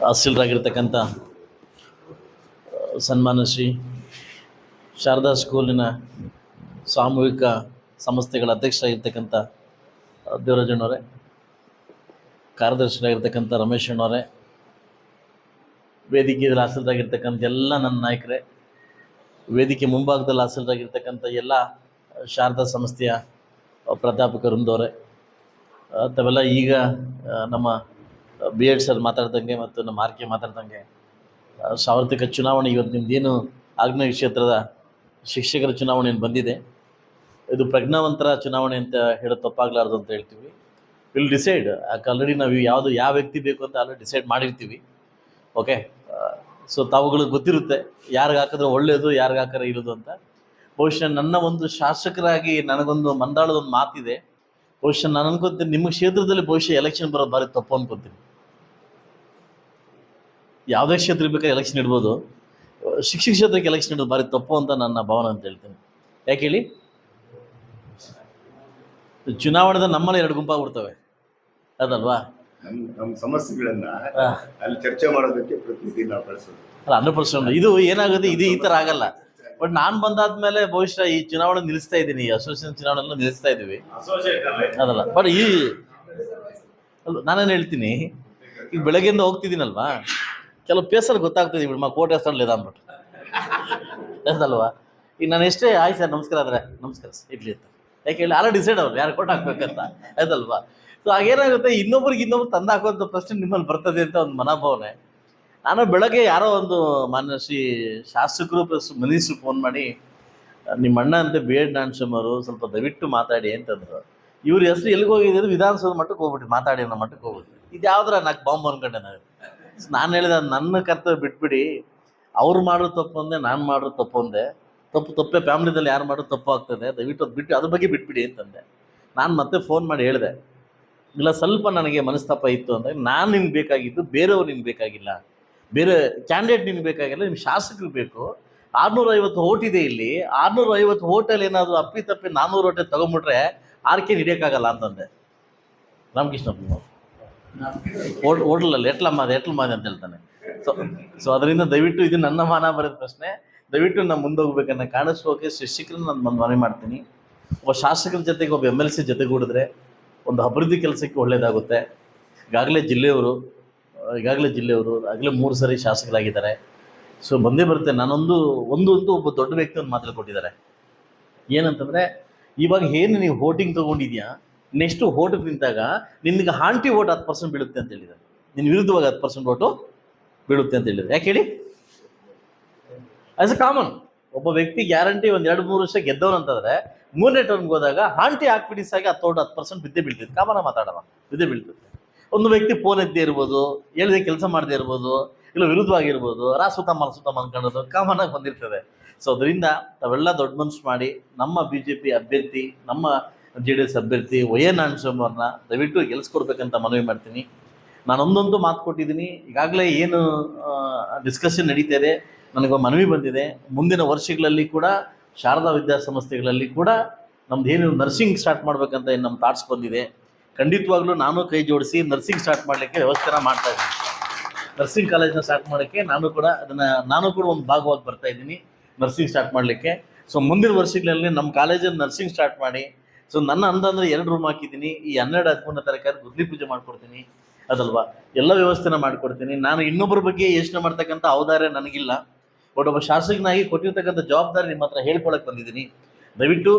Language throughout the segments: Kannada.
ತಹಸೀಲ್ರಾಗಿರ್ತಕ್ಕಂಥ ಸನ್ಮಾನ ಶ್ರೀ ಶಾರದಾ ಸ್ಕೂಲಿನ ಸಾಮೂಹಿಕ ಸಂಸ್ಥೆಗಳ ಅಧ್ಯಕ್ಷರಾಗಿರ್ತಕ್ಕಂಥ ದೇವರಾಜಣ್ಣವರೇ ಕಾರ್ಯದರ್ಶಿಯಾಗಿರ್ತಕ್ಕಂಥ ರಮೇಶ್ ಅಣ್ಣವರೇ ವೇದಿಕೆಯಲ್ಲಿ ಹಾಸೀಲ್ರಾಗಿರ್ತಕ್ಕಂಥ ಎಲ್ಲ ನನ್ನ ನಾಯಕರೇ ವೇದಿಕೆ ಮುಂಭಾಗದಲ್ಲಿ ಹಾಸೀಲ್ರಾಗಿರ್ತಕ್ಕಂಥ ಎಲ್ಲ ಶಾರದಾ ಸಂಸ್ಥೆಯ ಪ್ರಾಧ್ಯಾಪಕ ತವೆಲ್ಲ ಆ, ತಾವೆಲ್ಲ ಈಗ ನಮ್ಮ ಬಿ ಎಡ್ ಸರ್ ಮಾತಾಡ್ದಂಗೆ ಮತ್ತು ನಮ್ಮ ಆರ್ ಕೆ ಮಾತಾಡ್ದಂಗೆ ಸಾರ್ವತ್ರಿಕ ಚುನಾವಣೆ ಇವತ್ತು ನಿಮ್ಮದೇನು ಆಗ್ನೇಯ ಕ್ಷೇತ್ರದ ಶಿಕ್ಷಕರ ಚುನಾವಣೆ ಬಂದಿದೆ? ಇದು ಪ್ರಜ್ಞಾವಂತರ ಚುನಾವಣೆ ಅಂತ ಹೇಳೋದು ತಪ್ಪಾಗಲಾರ್ದು ಅಂತ ಹೇಳ್ತೀವಿ. ವಿಲ್ ಡಿಸೈಡ್ ಯಾಕೆ ಆಲ್ರೆಡಿ ನಾವು ಯಾವುದು, ಯಾವ ವ್ಯಕ್ತಿ ಬೇಕು ಅಂತ ಆಲ್ರೆಡಿ ಡಿಸೈಡ್ ಮಾಡಿರ್ತೀವಿ. ಓಕೆ ಸೊ ತಾವುಗಳಿಗೆ ಗೊತ್ತಿರುತ್ತೆ ಯಾರಿಗೆ ಹಾಕಿದ್ರೆ ಒಳ್ಳೆಯದು ಯಾರಿಗೆ ಹಾಕಿದ್ರೆ ಇರೋದು ಅಂತ. ಬಹುಶಃ ನನ್ನ ಒಂದು ಶಾಸಕರಾಗಿ ನನಗೊಂದು ಮಂದಾಳದ ಒಂದು ಮಾತಿದೆ. ಬಹುಶಃ ನಾನು ಅನ್ಕೊಂತೀನಿ ನಿಮ್ಮ ಕ್ಷೇತ್ರದಲ್ಲಿ ಬಹುಶಃ ಎಲೆಕ್ಷನ್ ಬರೋದು ಭಾರಿ ತಪ್ಪು ಅನ್ಕೊಂತೀನಿ. ಯಾವುದೇ ಕ್ಷೇತ್ರ ಬೇಕಾದ್ರೆ ಎಲೆಕ್ಷನ್ ಇಡ್ಬೋದು. ಶಿಕ್ಷಕ ಕ್ಷೇತ್ರಕ್ಕೆ ಎಲೆಕ್ಷನ್ ಇಡೋದು ಭಾರಿ ತಪ್ಪು ಅಂತ ನನ್ನ ಭಾವನೆ ಅಂತ ಹೇಳ್ತೀನಿ. ಯಾಕೆ ಹೇಳಿ? ಚುನಾವಣೆದ ನಮ್ಮಲ್ಲಿ ಎರಡು ಗುಂಪಾಗ್ಬಿಡ್ತವೆ ಅದಲ್ವಾ? ನಮ್ಮ ಸಮಸ್ಯೆಗಳನ್ನ ಅಲ್ಲಿ ಚರ್ಚೆ ಮಾಡೋದಕ್ಕೆ ಅಲ್ಲ ಹಂಡ್ರೆಡ್ ಪರ್ಸೆಂಟ್ ಇದು ಏನಾಗುತ್ತೆ? ಇದು ಈ ಥರ ಆಗಲ್ಲ. ಬಟ್ ನಾನು ಬಂದಾದ್ಮೇಲೆ ಬಹುಶಃ ಈ ಚುನಾವಣೆ ನಿಲ್ಲಿಸ್ತಾ ಇದ್ದೀನಿ ಈ ಅಸೋಸಿಯೇಷನ್ ಚುನಾವಣೆ ನಿಲ್ಲಿಸ್ತಾ ಇದೀವಿ ಅದಲ್ಲ. ಬಟ್ ಈ ಅಲ್ಲ ನಾನೇನು ಹೇಳ್ತೀನಿ? ಈಗ ಬೆಳಗ್ಗೆಯಿಂದ ಹೋಗ್ತಿದ್ದೀನಲ್ವಾ? ಕೆಲವು ಪ್ಲೇಸಲ್ಲಿ ಗೊತ್ತಾಗ್ತದೆ ಬಿಡಿ ಮಾ ಕೋಟೆ ಹೆಸರಲ್ಲಿ ಇದೆ ಅಂದ್ಬಿಟ್ಟು. ಅದಲ್ವಾ ಈಗ ನಾನು ಎಷ್ಟೇ ಆಯ್ತು ಸರ್ ನಮಸ್ಕಾರ ಆದರೆ ನಮಸ್ಕಾರ ಸರ್ ಇಡ್ಲಿ ಅಂತ. ಯಾಕೆ ಹೇಳಿ ಆಲ್ರೆಡಿ ಡಿಸೈಡ್ ಅವ್ರು ಯಾರು ಕೋಟ್ ಹಾಕ್ಬೇಕಂತ. ಅದಲ್ವಾ ಸೊ ಹಾಗೇನಾಗುತ್ತೆ ಇನ್ನೊಬ್ರಿಗೆ ಇನ್ನೊಬ್ರು ತಂದು ಹಾಕುವಂಥ ಪ್ರಶ್ನೆ ನಿಮ್ಮಲ್ಲಿ ಬರ್ತದೆ ಅಂತ ಒಂದು ಮನೋಭಾವನೆ. ನಾನು ಬೆಳಗ್ಗೆ ಯಾರೋ ಒಂದು ಮಾನ್ಯ ಶ್ರೀ ಶಾಸಕರು ಪ್ಲಸ್ ಮಿನಿಸ್ಟ್ರು ಫೋನ್ ಮಾಡಿ ನಿಮ್ಮ ಅಣ್ಣ ಅಂತ ಬಿ ಎಡ್ ಅವರು, ಸ್ವಲ್ಪ ದಯವಿಟ್ಟು ಮಾತಾಡಿ ಅಂತಂದ್ರು. ಇವ್ರ ಹೆಸರು ಎಲ್ಲಿಗೆ ಹೋಗಿದ್ರು ವಿಧಾನಸೌಧ ಮಟ್ಟಕ್ಕೆ ಹೋಗ್ಬಿಟ್ಟು ಮಾತಾಡಿ ಅನ್ನೋ ಮಟ್ಟಕ್ಕೆ ಹೋಗ್ಬಿಟ್ಟು ಇದು ಯಾವ್ದ್ರ ನಾಲ್ಕು ಬಾಂಬ್ ಅನ್ಕೊಂಡೆ ನಾನು. ನಾನು ಹೇಳಿದ ನನ್ನ ಕರ್ತವ್ಯ, ಬಿಟ್ಬಿಡಿ. ಅವ್ರು ಮಾಡೋ ತಪ್ಪು ಅಂದೆ ನಾನು ಮಾಡೋ ತಪ್ಪು ಅಂದೆ ತಪ್ಪು ತಪ್ಪೆ ಫ್ಯಾಮ್ಲಿದಲ್ಲಿ ಯಾರು ಮಾಡೋ ತಪ್ಪು ಆಗ್ತದೆ, ದಯವಿಟ್ಟು ಅದು ಬಿಟ್ಟು, ಅದ್ರ ಬಗ್ಗೆ ಬಿಟ್ಬಿಡಿ ಅಂತಂದೆ. ನಾನು ಮತ್ತೆ ಫೋನ್ ಮಾಡಿ ಹೇಳಿದೆ, ಇಲ್ಲ, ಸ್ವಲ್ಪ ನನಗೆ ಮನಸ್ತಾಪ ಇತ್ತು ಅಂದರೆ ನಾನು ನಿಮ್ಗೆ ಬೇಕಾಗಿದ್ದು, ಬೇರೆಯವ್ರು ನಿಮ್ಗೆ ಬೇಕಾಗಿಲ್ಲ. ಬೇರೆ ಕ್ಯಾಂಡಿಡೇಟ್ ನಿಮ್ಗೆ ಬೇಕಾಗಿಲ್ಲ ನಿಮ್ಮ ಶಾಸಕರು ಬೇಕು. ಆರ್ನೂರ ಐವತ್ತು ಓಟ್ ಇದೆ ಇಲ್ಲಿ. ಆರ್ನೂರ ಐವತ್ತು ಓಟಲ್ಲಿ ಏನಾದರೂ ಅಪ್ಪಿ ತಪ್ಪಿ ನಾನ್ನೂರು ಓಟೆ ತೊಗೊಂಬಿಟ್ರೆ ಆರ್ಕೆ ಹಿಡಿಯೋಕ್ಕಾಗಲ್ಲ ಅಂತಂದೆ. ರಾಮಕೃಷ್ಣ ಓಡ್ ಓಡ್ಲಲ್ಲ ಮಾದೆ ಅದು ಮಾದೆ ಅಂತ ಹೇಳ್ತಾನೆ. ಸೊ ಸೊ ಅದರಿಂದ ದಯವಿಟ್ಟು ಇದು ನನ್ನ ಮಾನ ಬರೋದು ಪ್ರಶ್ನೆ. ದಯವಿಟ್ಟು ನಾನು ಮುಂದೆ ಹೋಗ್ಬೇಕನ್ನ ಕಾಣಿಸೋಕೆ ಶಿಕ್ಷಕರನ್ನ ನಾನು ಮನವಿ ಮಾಡ್ತೀನಿ. ಒಬ್ಬ ಶಾಸಕರ ಜೊತೆಗೆ ಒಬ್ಬ ಎಂ ಎಲ್ ಸಿ ಜೊತೆಗೂಡಿದ್ರೆ ಒಂದು ಅಭಿವೃದ್ಧಿ ಕೆಲಸಕ್ಕೆ ಒಳ್ಳೆಯದಾಗುತ್ತೆ ಈಗಾಗಲೇ ಜಿಲ್ಲೆಯವರು ಈಗಾಗಲೇ ಜಿಲ್ಲೆಯವರು ಆಗಲೇ ಮೂರು ಸಾರಿ ಶಾಸಕರಾಗಿದ್ದಾರೆ. ಸೊ ಬಂದೇ ಬರುತ್ತೆ. ನಾನೊಂದು, ಒಂದು ಒಂದು ಒಬ್ಬ ದೊಡ್ಡ ವ್ಯಕ್ತಿ ಒಂದು ಕೊಟ್ಟಿದ್ದಾರೆ. ಏನಂತಂದರೆ, ಇವಾಗ ಏನು ನೀವು ವೋಟಿಂಗ್ ತೊಗೊಂಡಿದ್ಯಾ? ನೆಕ್ಸ್ಟ್ ಓಟಿಗೆ ನಿಂತಾಗ ನಿನಗೆ ಹಾಂಟಿ ಓಟ್ ಹತ್ತು ಪರ್ಸೆಂಟ್ ಬೀಳುತ್ತೆ ಅಂತ ಹೇಳಿದ್ದಾರೆ. ನಿನ್ನ ವಿರುದ್ಧವಾಗಿ ಹತ್ತು ಪರ್ಸೆಂಟ್ ಓಟು ಬೀಳುತ್ತೆ ಅಂತ ಹೇಳಿದ್ದಾರೆ. ಯಾಕೆ ಹೇಳಿ? ಆಸ್ ಅ ಕಾಮನ್ ಒಬ್ಬ ವ್ಯಕ್ತಿ ಗ್ಯಾರಂಟಿ ಒಂದು ಎರಡು, ಮೂರು ವರ್ಷ ಗೆದ್ದವನು ಅಂತಂದ್ರೆ, ಮೂರನೇ ಟರ್ಮ್ಗೆ ಹೋದಾಗ ಹಾಂಟಿ ಆಗಿ ಹತ್ತು ಹತ್ತು ಪರ್ಸೆಂಟ್ ಬಿದ್ದೇ ಬೀಳ್ತದೆ ಕಾಮನ ಮಾತಾಡೋಣ. ಬಿದ್ದೇ ಬೀಳ್ತದೆ ಒಂದು ವ್ಯಕ್ತಿ ಫೋನ್ ಎದ್ದೇ ಇರ್ಬೋದು, ಹೇಳಿದೆ ಕೆಲಸ ಮಾಡದೇ ಇರ್ಬೋದು, ಇಲ್ಲ ವಿರುದ್ಧವಾಗಿರ್ಬೋದು ರಾ ಸುತ್ತಮ್ಮ ಸುತ್ತ ಅನ್ಕೊಳ್ಳೋದು ಕಾಮನ್ ಆಗಿ ಬಂದಿರ್ತದೆ. ಸೊ ಅದರಿಂದ ತಾವೆಲ್ಲ ದೊಡ್ಡ ಮನಸ್ಸು ಮಾಡಿ, ನಮ್ಮ ಬಿ ಜೆ ಪಿ ಅಭ್ಯರ್ಥಿ, ನಮ್ಮ ಜೆ ಡಿ ಎಸ್ ಅಭ್ಯರ್ಥಿ ವೈ ಎನ್ ಅವ್ರನ್ನ ದಯವಿಟ್ಟು ಗೆಲ್ಸ್ಕೊಡ್ಬೇಕಂತ ಮನವಿ ಮಾಡ್ತೀನಿ. ನಾನು ಒಂದೊಂದು ಮಾತು ಕೊಟ್ಟಿದ್ದೀನಿ. ಈಗಾಗಲೇ ಏನು ಡಿಸ್ಕಷನ್ ನಡೀತಾ ಇದೆ, ನನಗೆ ಮನವಿ ಬಂದಿದೆ. ಮುಂದಿನ ವರ್ಷಗಳಲ್ಲಿ ಕೂಡ, ಶಾರದಾ ವಿದ್ಯಾಸಂಸ್ಥೆಗಳಲ್ಲಿ ಕೂಡ ನಮ್ದು ಏನು ನರ್ಸಿಂಗ್ ಸ್ಟಾರ್ಟ್ ಮಾಡ್ಬೇಕಂತ ಏನು ನಮ್ಮ ಥಾಟ್ಸ್ ಬಂದಿದೆ. ಖಂಡಿತವಾಗ್ಲೂ ನಾನು ಕೈ ಜೋಡಿಸಿ ನರ್ಸಿಂಗ್ ಸ್ಟಾರ್ಟ್ ಮಾಡಲಿಕ್ಕೆ ವ್ಯವಸ್ಥೆನ ಮಾಡ್ತಾ ಇದ್ದೀನಿ. ನರ್ಸಿಂಗ್ ಕಾಲೇಜ್ನ ಸ್ಟಾರ್ಟ್ ಮಾಡೋಕ್ಕೆ ನಾನು ಕೂಡ ಅದನ್ನು, ನಾನು ಕೂಡ ಒಂದು ಭಾಗವಾಗಿ ಬರ್ತಾ ಇದ್ದೀನಿ ನರ್ಸಿಂಗ್ ಸ್ಟಾರ್ಟ್ ಮಾಡಲಿಕ್ಕೆ. ಸೊ ಮುಂದಿನ ವರ್ಷಗಳಲ್ಲಿ ನಮ್ಮ ಕಾಲೇಜಲ್ಲಿ ನರ್ಸಿಂಗ್ ಸ್ಟಾರ್ಟ್ ಮಾಡಿ ಸೊ ನನ್ನ ಅಂದಂದ್ರೆ ಎರಡು ರೂಮ್ ಹಾಕಿದ್ದೀನಿ. ಈ ಹನ್ನೆರಡು ಹದಿಮೂರನೇ ತರಕಾರಿ ಗುದ್ಲಿ ಪೂಜೆ ಮಾಡಿಕೊಡ್ತೀನಿ. ಅದಲ್ವಾ? ಎಲ್ಲ ವ್ಯವಸ್ಥೆನ ಮಾಡಿಕೊಡ್ತೀನಿ. ನಾನು ಇನ್ನೊಬ್ಬರ ಬಗ್ಗೆ ಯೋಚನೆ ಮಾಡ್ತಕ್ಕಂಥ ಅವಧಾರ ನನಗಿಲ್ಲ. ಬಟ್ ಒಬ್ಬ ಶಾಸಕನಾಗಿ ಕೊಟ್ಟಿರ್ತಕ್ಕಂಥ ಜವಾಬ್ದಾರಿ ನಿಮ್ಮ ಹತ್ರ ಹೇಳ್ಕೊಳಕ್ಕೆ ಬಂದಿದ್ದೀನಿ. ದಯವಿಟ್ಟು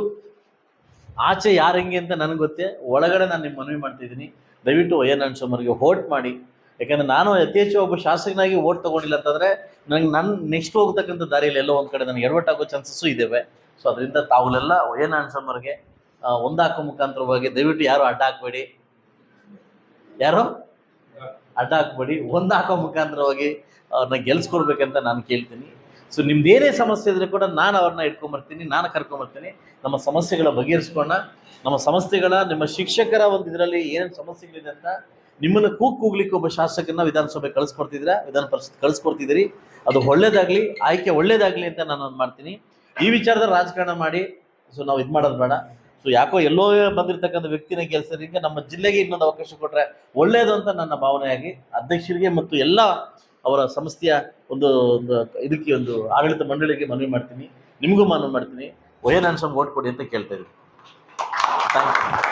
ಆಚೆ ಯಾರು ಹೆಂಗೆ ಅಂತ ನನಗೆ ಗೊತ್ತೇ. ಒಳಗಡೆ ನಾನು ನಿಮ್ಮ ಮನವಿ ಮಾಡ್ತಿದ್ದೀನಿ. ದಯವಿಟ್ಟು ವೈ ಎನ್ ಸೋಮರಿಗೆ ವೋಟ್ ಮಾಡಿ. ಯಾಕಂದ್ರೆ ನಾನು ಹೆಚ್ಚು ಒಬ್ಬ ಶಾಸಕನಾಗಿ ವೋಟ್ ತಗೊಂಡಿಲ್ಲ ಅಂತಂದರೆ ನನಗೆ ನನ್ನ ನೆಕ್ಸ್ಟ್ ಹೋಗ್ತಕ್ಕಂಥ ದಾರಿಯಲ್ಲಿ ಎಲ್ಲೋ ಒಂದು ಕಡೆ ನನಗೆ ಎಡವಟ್ಟಾಗೋ ಚಾನ್ಸಸ್ಸು ಇದ್ದಾವೆ ಸೊ ಅದರಿಂದ ತಾವುಲೆಲ್ಲ ವೈ ಎನ್ ಸೋಮರಿಗೆ ಒಂದಾಕೋ ಮುಖಾಂತರವಾಗಿ ದಯವಿಟ್ಟು ಯಾರು ಅಡ್ಡ ಹಾಕಬೇಡಿ. ಯಾರು? ಅಡ್ಡ ಹಾಕ್ಬೇಡಿ. ಒಂದು ಹಾಕೋ ಮುಖಾಂತರವಾಗಿ ಅವ್ರನ್ನ ಗೆಲ್ಸ್ಕೊಡ್ಬೇಕಂತ ನಾನು ಕೇಳ್ತೀನಿ. ಸೊ ನಿಮ್ದು ಏನೇ ಸಮಸ್ಯೆ ಇದ್ರೆ ಕೂಡ ನಾನು ಅವ್ರನ್ನ ಇಟ್ಕೊಂಬರ್ತೀನಿ, ನಾನು ಕರ್ಕೊಂಬರ್ತೀನಿ. ನಮ್ಮ ಸಮಸ್ಯೆಗಳ ಬಗೆಹರಿಸ್ಕೊಂಡ ನಮ್ಮ ಸಮಸ್ಯೆಗಳ, ನಿಮ್ಮ ಶಿಕ್ಷಕರ ಒಂದು ಇದರಲ್ಲಿ ಏನೇನು ಸಮಸ್ಯೆಗಳಿದೆ ಅಂತ ನಿಮ್ಮನ್ನು ಕೂಗ್ ಕೂಗ್ಲಿಕ್ಕೆ ಒಬ್ಬ ಶಾಸಕನ ವಿಧಾನಸಭೆ ಕಳಿಸ್ಕೊಡ್ತಿದ್ರ ವಿಧಾನ ಪರಿಷತ್ ಕಳಿಸ್ಕೊಡ್ತಿದ್ದೀರಿ? ಅದು ಒಳ್ಳೇದಾಗಲಿ, ಆಯ್ಕೆ ಒಳ್ಳೇದಾಗಲಿ ಅಂತ ನಾನು ಒಂದು ಮಾಡ್ತೀನಿ. ಈ ವಿಚಾರದಲ್ಲಿ ರಾಜಕಾರಣ ಮಾಡಿ. ಸೊ ನಾವು ಇದು ಮಾಡೋದು ಬೇಡ. ಸೊ ಯಾಕೋ ಎಲ್ಲೋ ಬಂದಿರತಕ್ಕಂಥ ವ್ಯಕ್ತಿನ ಕೆಲಸರಿಗೆ ನಮ್ಮ ಜಿಲ್ಲೆಗೆ ಇನ್ನೊಂದು ಅವಕಾಶ ಕೊಟ್ಟರೆ ಒಳ್ಳೇದು ಅಂತ ನನ್ನ ಭಾವನೆಯಾಗಿ ಅಧ್ಯಕ್ಷರಿಗೆ ಮತ್ತು ಎಲ್ಲ ಅವರ ಸಂಸ್ಥೆಯ ಒಂದು ಒಂದು ಇದಕ್ಕೆ ಒಂದು ಆಡಳಿತ ಮಂಡಳಿಗೆ ಮನವಿ ಮಾಡ್ತೀನಿ. ನಿಮಗೂ ಮನವಿ ಮಾಡ್ತೀನಿ. ವಯನಾಂಶ ಓಟ್ ಕೊಡಿ ಅಂತ ಕೇಳ್ತಾ ಇದ್ದೀನಿ. Thank you